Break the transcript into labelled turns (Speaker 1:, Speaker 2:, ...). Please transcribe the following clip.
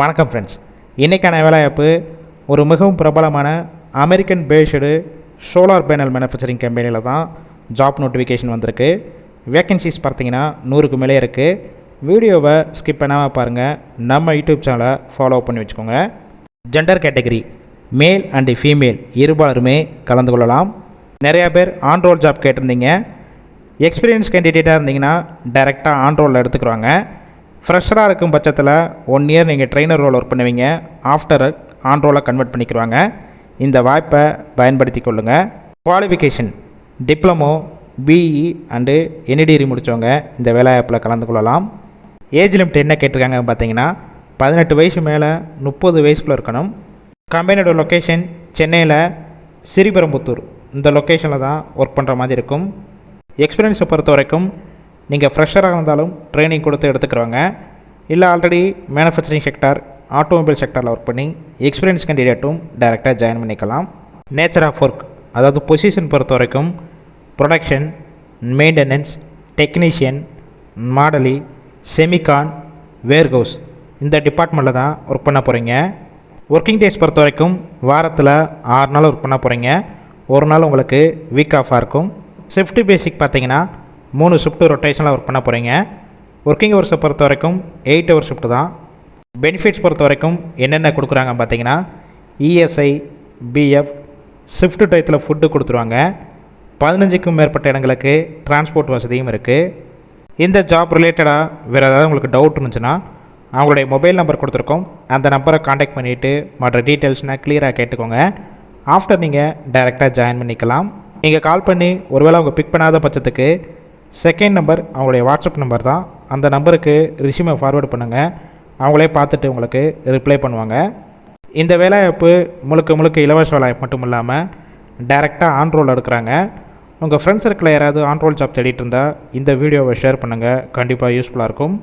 Speaker 1: வணக்கம் ஃப்ரெண்ட்ஸ் இன்றைக்கான வேலைவாய்ப்பு ஒரு மிகவும் பிரபலமான American based solar panel manufacturing கம்பெனியில் தான் ஜாப் நோட்டிஃபிகேஷன் வந்திருக்கு. வேக்கன்சிஸ் பார்த்தீங்கன்னா நூறுக்கு மேலே இருக்குது வீடியோவை ஸ்கிப் பண்ணாமல் பாருங்கள் நம்ம யூடியூப் சேனலை ஃபாலோ பண்ணி வச்சுக்கோங்க. Gender category male and female இருபாலருமே கலந்து கொள்ளலாம். நிறையா பேர் ஆண்ட்ரோல் ஜாப் கேட்டிருந்தீங்க. எக்ஸ்பீரியன்ஸ் கேண்டிடேட்டாக இருந்தீங்கன்னா டைரெக்டாக ஆண்ட்ரோலில் எடுத்துக்கிறாங்க ஃப்ரெஷராக இருக்கும் பட்சத்தில் ஒன் இயர் நீங்கள் ட்ரெயினர் ரோல் ஒர்க் பண்ணுவீங்க. ஆஃப்டர் ஆன் ரோலை கன்வெர்ட் பண்ணிக்கிறாங்க இந்த வாய்ப்பை பயன்படுத்தி கொள்ளுங்கள் qualification diploma BE and any degree முடித்தவங்க இந்த வேலைவாய்ப்பில் கலந்து கொள்ளலாம். ஏஜ் லிமிட் என்ன கேட்டிருக்காங்க பார்த்தீங்கன்னா பதினெட்டு வயசு மேலே முப்பது வயசுக்குள்ளே இருக்கணும். கம்பெனியோட லொக்கேஷன் சென்னையில் சிறிபெரும்புத்தூர். இந்த லொக்கேஷனில் தான் ஒர்க் பண்ணுற மாதிரி இருக்கும். எக்ஸ்பீரியன்ஸை பொறுத்த வரைக்கும் நீங்கள் ஃப்ரெஷராக இருந்தாலும் ட்ரைனிங் கொடுத்து எடுத்துக்கிறவங்க. இல்லை ஆல்ரெடி மேனுஃபேக்சரிங் செக்டார் ஆட்டோமொபைல் செக்டாரில் ஒர்க் பண்ணி எக்ஸ்பீரியன்ஸ் கேண்டிடேட்டும் டைரெக்டாக ஜாயின் பண்ணிக்கலாம். நேச்சர் ஆஃப் ஒர்க் அதாவது பொசிஷன் பொறுத்த வரைக்கும் ப்ரொடக்ஷன் மெயின்டெனன்ஸ் டெக்னீஷியன் மாடலி செமிகான் வேர்ஹவுஸ் இந்த டிபார்ட்மெண்ட்டில் தான் ஒர்க் பண்ண போகிறீங்க ஒர்க்கிங் டேஸ் பொறுத்த வரைக்கும் வாரத்தில் ஆறு நாள் ஒர்க் பண்ண போகிறீங்க ஒரு நாள் உங்களுக்கு வீக் ஆஃபாக இருக்கும். ஷிஃப்ட் பேசிக் பார்த்தீங்கன்னா மூணு ஷிஃப்ட் ரொட்டேஷனில் ஒர்க் பண்ண போகிறீங்க ஒர்க்கிங் ஹவர்ஸை பொறுத்த வரைக்கும் எயிட் ஹவர் ஷிஃப்ட் தான். பெனிஃபிட்ஸ் பொறுத்த வரைக்கும் என்னென்ன கொடுக்குறாங்க பார்த்தீங்கன்னா இஎஸ்ஐ பிஎஃப் ஷிஃப்ட் டயத்தில் ஃபுட்டு கொடுத்துருவாங்க. பதினஞ்சுக்கும் மேற்பட்ட இடங்களுக்கு டிரான்ஸ்போர்ட் வசதியும் இருக்குது இந்த ஜாப் ரிலேட்டடாக வேறு ஏதாவது உங்களுக்கு டவுட் இருந்துச்சுன்னா அவங்களுடைய மொபைல் நம்பர் கொடுத்துருக்கோம். அந்த நம்பரை காண்டாக்ட் பண்ணிவிட்டு மற்ற டீட்டெயில்ஸ்னால் கிளியராக கேட்டுக்கோங்க. ஆஃப்டர் நீங்கள் டைரெக்டாக ஜாயின் பண்ணிக்கலாம். நீங்கள் கால் பண்ணி ஒருவேளை அவங்க பிக் பண்ணாத பட்சத்துக்கு செகண்ட் நம்பர் அவங்களுடைய வாட்ஸ்அப் நம்பர் தான். அந்த நம்பருக்கு ரிசியூமை ஃபார்வேர்டு பண்ணுங்கள் அவங்களே பார்த்துட்டு உங்களுக்கு ரிப்ளை பண்ணுவாங்க. இந்த வேலைவாய்ப்பு முழுக்க முழுக்க இலவச வேலைவாய்ப்பு மட்டும் இல்லாமல் டைரெக்டாக ஆன்ரோல் எடுக்கிறாங்க. உங்கள் ஃப்ரெண்ட்ஸ் சர்க்கிளில் யாராவது ஆன்ரோல் ஜாப் தேடிட்டு இருந்தால் இந்த வீடியோவை ஷேர் பண்ணுங்கள் கண்டிப்பாக யூஸ்ஃபுல்லாக இருக்கும்.